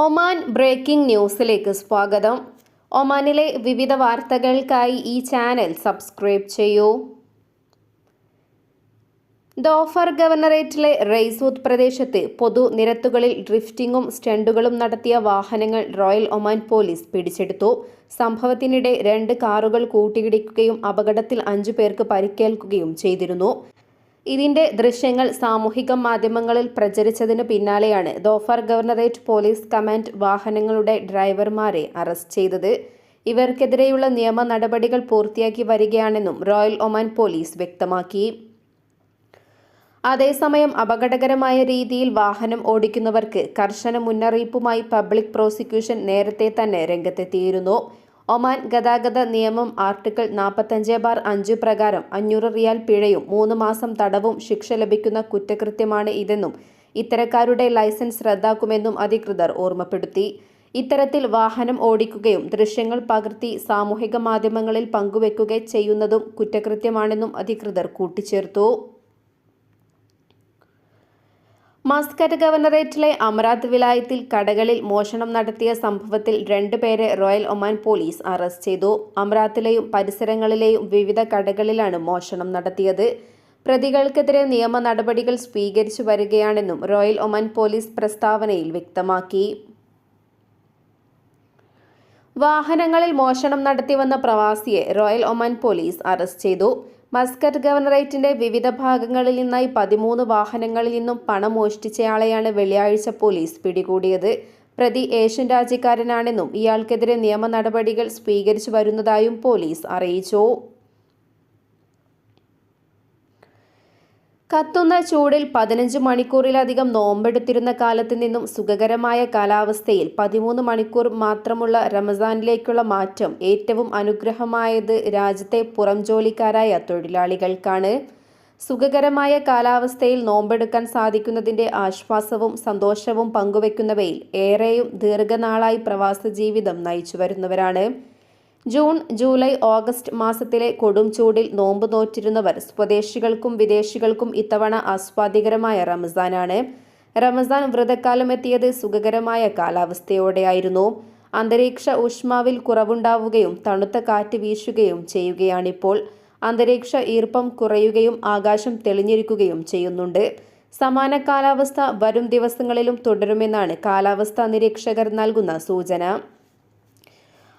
Oman breaking ന്യൂസിലേക്ക് സ്വാഗതം. ഒമാനിലെ വിവിധ വാർത്തകൾക്കായി ഈ ചാനൽ സബ്സ്ക്രൈബ് ചെയ്യൂ. ദോഫർ ഗവർണറേറ്റിലെ റെയ്സൂത്ത് പ്രദേശത്ത് പൊതുനിരത്തുകളിൽ ഡ്രിഫ്റ്റിംഗും സ്റ്റണ്ടുകളും നടത്തിയ വാഹനങ്ങൾ റോയൽ ഒമാൻ പോലീസ് പിടിച്ചെടുത്തു. സംഭവത്തിനിടെ രണ്ട് കാറുകൾ കൂട്ടിയിടിക്കുകയും അപകടത്തിൽ അഞ്ചു പേർക്ക് പരിക്കേൽക്കുകയും ചെയ്തിരുന്നു. ഇതിന്റെ ദൃശ്യങ്ങൾ സാമൂഹിക മാധ്യമങ്ങളിൽ പ്രചരിച്ചതിന് പിന്നാലെയാണ് ദോഫർ ഗവർണറേറ്റ് പോലീസ് കമാൻഡ് വാഹനങ്ങളുടെ ഡ്രൈവർമാരെ അറസ്റ്റ് ചെയ്തത്. ഇവർക്കെതിരെയുള്ള നിയമ നടപടികൾ പൂർത്തിയാക്കി വരികയാണെന്നും റോയൽ ഒമാൻ പോലീസ് വ്യക്തമാക്കി. അതേസമയം അപകടകരമായ രീതിയിൽ വാഹനം ഓടിക്കുന്നവർക്ക് കർശന മുന്നറിയിപ്പുമായി പബ്ലിക് പ്രോസിക്യൂഷൻ നേരത്തെ തന്നെ രംഗത്തെത്തിയിരുന്നു. ഒമാൻ ഗതാഗത നിയമം ആർട്ടിക്കിൾ നാൽപ്പത്തഞ്ച് ബാർ അഞ്ച് പ്രകാരം അഞ്ഞൂറ് റിയാൽ പിഴയും മൂന്ന് മാസം തടവും ശിക്ഷ ലഭിക്കുന്ന കുറ്റകൃത്യമാണ് ഇതെന്നും ഇത്തരക്കാരുടെ ലൈസൻസ് റദ്ദാക്കുമെന്നും അധികൃതർ ഓർമ്മപ്പെടുത്തി. ഇത്തരത്തിൽ വാഹനം ഓടിക്കുകയും ദൃശ്യങ്ങൾ പകർത്തി സാമൂഹിക മാധ്യമങ്ങളിൽ പങ്കുവെക്കുകയും ചെയ്യുന്നതും കുറ്റകൃത്യമാണെന്നും അധികൃതർ കൂട്ടിച്ചേർത്തു. മസ്കറ്റ് ഗവർണറേറ്റിലെ അമറാത്ത് വിലായത്തിൽ കടകളിൽ മോഷണം നടത്തിയ സംഭവത്തിൽ രണ്ടുപേരെ റോയൽ ഒമാൻ പോലീസ് അറസ്റ്റ് ചെയ്തു. അമറാത്തിലെയും പരിസരങ്ങളിലെയും വിവിധ കടകളിലാണ് മോഷണം നടത്തിയത്. പ്രതികൾക്കെതിരെ നിയമ നടപടികൾ സ്വീകരിച്ചു വരികയാണെന്നും റോയൽ ഒമാൻ പോലീസ് പ്രസ്താവനയിൽ വ്യക്തമാക്കി. വാഹനങ്ങളിൽ മോഷണം നടത്തിവന്ന പ്രവാസിയെ റോയൽ ഒമാൻ പോലീസ് അറസ്റ്റ് ചെയ്തു. മസ്കറ്റ് ഗവർണറേറ്റിന്റെ വിവിധ ഭാഗങ്ങളിൽ നിന്നായി പതിമൂന്ന് വാഹനങ്ങളിൽ നിന്നും പണം മോഷ്ടിച്ചയാളെയാണ് വെള്ളിയാഴ്ച പോലീസ് പിടികൂടിയത്. പ്രതി ഏഷ്യൻ രാജ്യക്കാരനാണെന്നും ഇയാൾക്കെതിരെ നിയമ നടപടികൾ സ്വീകരിച്ചു വരുന്നതായും പോലീസ് അറിയിച്ചു. കത്തുന്ന ചൂടിൽ പതിനഞ്ച് മണിക്കൂറിലധികം നോമ്പെടുത്തിരുന്ന കാലത്ത് നിന്നും സുഖകരമായ കാലാവസ്ഥയിൽ പതിമൂന്ന് മണിക്കൂർ മാത്രമുള്ള റമസാനിലേക്കുള്ള മാറ്റം ഏറ്റവും അനുഗ്രഹമായത് രാജ്യത്തെ പുറം ജോലിക്കാരായ തൊഴിലാളികൾക്കാണ്. സുഖകരമായ കാലാവസ്ഥയിൽ നോമ്പെടുക്കാൻ സാധിക്കുന്നതിന്റെ ആശ്വാസവും സന്തോഷവും പങ്കുവെക്കുന്നവയിൽ ഏറെയും ദീർഘനാളായി പ്രവാസ ജീവിതം നയിച്ചു വരുന്നവരാണ് ജൂൺ ജൂലൈ ഓഗസ്റ്റ് മാസത്തിലെ കൊടും ചൂടിൽ നോമ്പ് നോറ്റിരുന്നവർ സ്വദേശികൾക്കും വിദേശികൾക്കും ഇത്തവണ ആസ്വാദികരമായ റമസാനാണ്. റമസാൻ വ്രതക്കാലം എത്തിയത് സുഖകരമായ കാലാവസ്ഥയോടെയായിരുന്നു. അന്തരീക്ഷ ഊഷ്മാവിൽ കുറവുണ്ടാവുകയും തണുത്ത കാറ്റ് വീശുകയും ചെയ്യുകയാണിപ്പോൾ. അന്തരീക്ഷ ഈർപ്പം കുറയുകയും ആകാശം തെളിഞ്ഞിരിക്കുകയും ചെയ്യുന്നുണ്ട്. സമാന കാലാവസ്ഥ വരും ദിവസങ്ങളിലും തുടരുമെന്നാണ് കാലാവസ്ഥാ നിരീക്ഷകർ നൽകുന്ന സൂചന.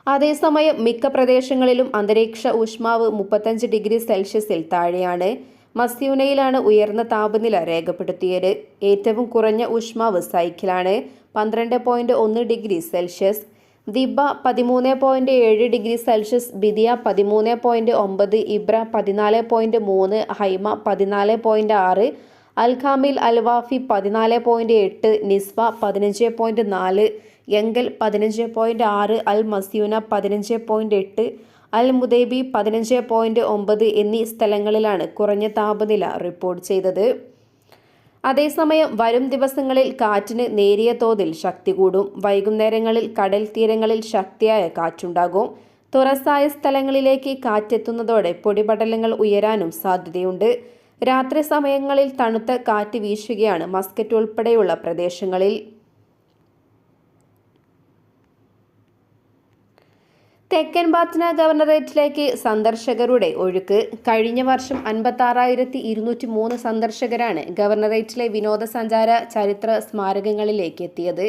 അതേസമയം മിക്ക പ്രദേശങ്ങളിലും അന്തരീക്ഷ ഊഷ്മാവ് മുപ്പത്തഞ്ച് ഡിഗ്രി സെൽഷ്യസിൽ താഴെയാണ്. മസ്യൂനയിലാണ് ഉയർന്ന താപനില രേഖപ്പെടുത്തിയത്. ഏറ്റവും കുറഞ്ഞ ഊഷ്മാവ് സൈക്കിളാണ് പന്ത്രണ്ട് പോയിന്റ് ഒന്ന് ഡിഗ്രി സെൽഷ്യസ്. ദിബ പതിമൂന്ന് പോയിന്റ് ഏഴ് ഡിഗ്രി സെൽഷ്യസ് ബിദിയ പതിമൂന്ന് പോയിന്റ് ഒമ്പത് ഇബ്ര പതിനാല് പോയിന്റ് മൂന്ന് ഹൈമ പതിനാല് പോയിന്റ് ആറ് അൽഖാമിൽ അൽവാഫി പതിനാല് പോയിന്റ് എട്ട് നിസ്വ പതിനഞ്ച് പോയിന്റ് നാല് എങ്കൽ പതിനഞ്ച് പോയിന്റ് ആറ് അൽ മസ്യൂന പതിനഞ്ച് പോയിന്റ് എട്ട് അൽ മുദേബി പതിനഞ്ച് പോയിന്റ് ഒമ്പത് എന്നീ സ്ഥലങ്ങളിലാണ് കുറഞ്ഞ താപനില റിപ്പോർട്ട് ചെയ്തത്. അതേസമയം വരും ദിവസങ്ങളിൽ കാറ്റിന് നേരിയ തോതിൽ ശക്തി കൂടും. വൈകുന്നേരങ്ങളിൽ കടൽ തീരങ്ങളിൽ ശക്തിയായ കാറ്റുണ്ടാകും. തുറസായ സ്ഥലങ്ങളിലേക്ക് കാറ്റെത്തുന്നതോടെ പൊടിപടലങ്ങൾ ഉയരാനും സാധ്യതയുണ്ട്. രാത്രി സമയങ്ങളിൽ തണുത്ത കാറ്റ് വീശുകയാണ് മസ്കറ്റ് ഉൾപ്പെടെയുള്ള പ്രദേശങ്ങളിൽ. തെക്കൻ ബാത്ന ഗവർണറേറ്റിലേക്ക് സന്ദർശകരുടെ ഒഴുക്ക്. കഴിഞ്ഞ വർഷം അൻപത്താറായിരത്തി ഇരുന്നൂറ്റി മൂന്ന് സന്ദർശകരാണ് ഗവർണറേറ്റിലെ വിനോദസഞ്ചാര ചരിത്ര സ്മാരകങ്ങളിലേക്ക് എത്തിയത്.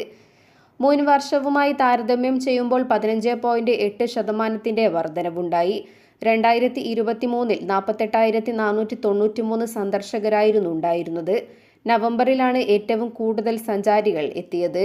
മുൻ വർഷവുമായി താരതമ്യം ചെയ്യുമ്പോൾ പതിനഞ്ച് പോയിന്റ് എട്ട് ശതമാനത്തിന്റെ വർധനവുണ്ടായി. രണ്ടായിരത്തി ഇരുപത്തി മൂന്നിൽ നാൽപ്പത്തെട്ടായിരത്തി നാനൂറ്റി തൊണ്ണൂറ്റി മൂന്ന് സന്ദർശകരായിരുന്നു ഉണ്ടായിരുന്നത്. നവംബറിലാണ് ഏറ്റവും കൂടുതൽ സഞ്ചാരികൾ എത്തിയത്.